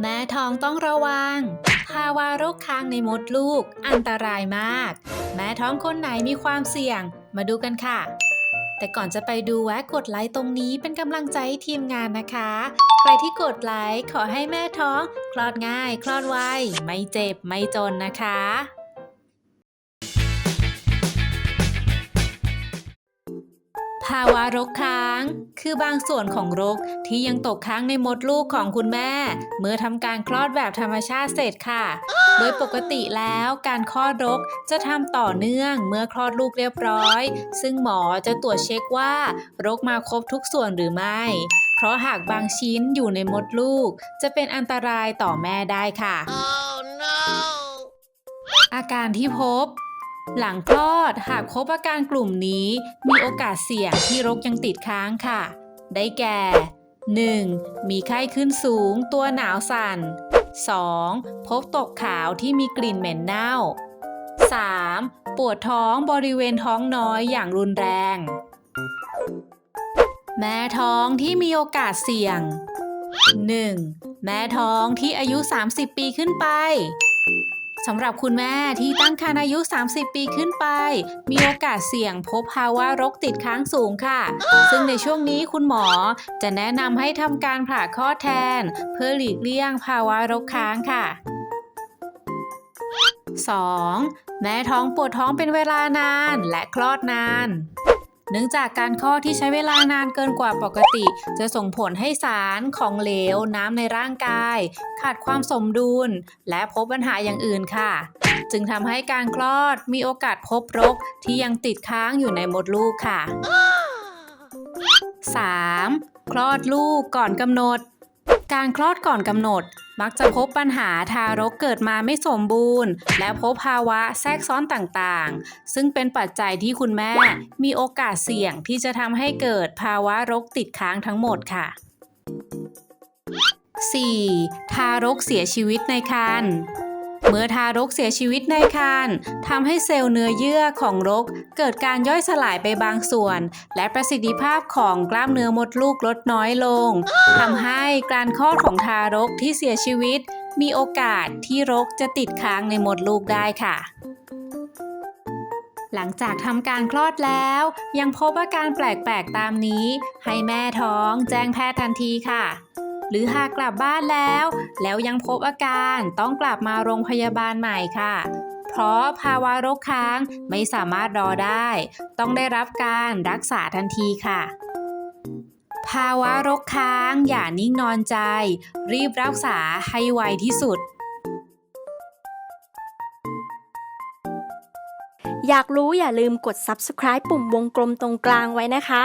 แม่ท้องต้องระวัง ภาวะโรคค้างในมดลูก อันตรายมาก แม่ท้องคนไหนมีความเสี่ยง มาดูกันค่ะ แต่ก่อนจะไปดูแวะกดไลค์ตรงนี้เป็นกำลังใจให้ทีมงานนะคะ ใครที่กดไลค์ขอให้แม่ท้อง คลอดง่าย คลอดไว ไม่เจ็บไม่จนนะคะ ภาวะรกค้าง คือบางส่วนของรกที่ยังตกค้างในมดลูกของคุณแม่ เมื่อทำการคลอดแบบธรรมชาติเสร็จค่ะ โดยปกติแล้วการคลอดรกจะทำต่อเนื่องเมื่อคลอดลูกเรียบร้อย ซึ่งหมอจะตรวจเช็คว่า รกมาครบทุกส่วนหรือไม่ เพราะหากบางชิ้นอยู่ในมดลูก จะเป็นอันตรายต่อแม่ได้ค่ะ Oh no! อาการที่พบ หลังคลอดหากพบอาการกลุ่มนี้ มีโอกาสเสี่ยงที่รกยังติดค้างค่ะ ได้แก่ 1. มีไข้ขึ้นสูง ตัวหนาวสั่น 2. พบตกขาวที่มีกลิ่นเหม็นเน่า 3. ปวดท้องบริเวณท้องน้อยอย่างรุนแรง แม่ท้องที่มีโอกาสเสี่ยง 1. แม่ท้องที่อายุ 30 ปีขึ้นไป สำหรับคุณแม่ที่ตั้งครรภ์อายุ 30 ปีขึ้นไป มีโอกาสเสี่ยงพบภาวะรกติดค้างสูงค่ะ ซึ่งในช่วงนี้คุณหมอจะแนะนำให้ทำการผ่าคลอดแทน เพื่อหลีกเลี่ยงภาวะรกค้างค่ะ 2. แม่ท้องปวดท้องเป็นเวลานานและคลอดนาน เนื่องจากการคลอดที่ใช้เวลานานเกินกว่าปกติ จะส่งผลให้สารของเหลวน้ำในร่างกาย ขาดความสมดุล และพบปัญหาอย่างอื่นค่ะ จึงทำให้การคลอดมีโอกาสพบรกที่ยังติดค้างอยู่ในมดลูกค่ะ 3. คลอดลูกก่อนกำหนด การคลอดก่อนกำหนด มักจะพบปัญหาทารกเกิดมาไม่สมบูรณ์ และพบภาวะแทรกซ้อนต่างๆ ซึ่งเป็นปัจจัยที่คุณแม่มีโอกาสเสี่ยงที่จะทำให้เกิดภาวะรกติดค้างทั้งหมดค่ะ 4. ทารกเสียชีวิตในครรภ์ เมื่อทารกเสียชีวิตในครรภ์ทำให้เซลล์เนื้อเยื่อของรก เกิดการย่อยสลายไปบางส่วน และประสิทธิภาพของกล้ามเนื้อมดลูกลดน้อยลงทำให้การคลอดของทารกที่เสียชีวิต มีโอกาสที่รกจะติดค้างในมดลูกได้ค่ะหลังจากทำการคลอดแล้ว ยังพบอาการแปลก ๆ ตามนี้ ให้แม่ท้องแจ้งแพทย์ทันทีค่ะ หรือหากกลับบ้านแล้ว แล้วยังพบอาการต้องกลับมาโรงพยาบาลใหม่ค่ะ เพราะภาวะโรคค้างไม่สามารถรอได้ ต้องได้รับการรักษาทันทีค่ะภาวะโรคค้างอย่านิ่งนอนใจ รีบรักษาให้ไวที่สุด อยากรู้อย่าลืมกด subscribe ปุ่มวงกลมตรงกลางไว้นะคะ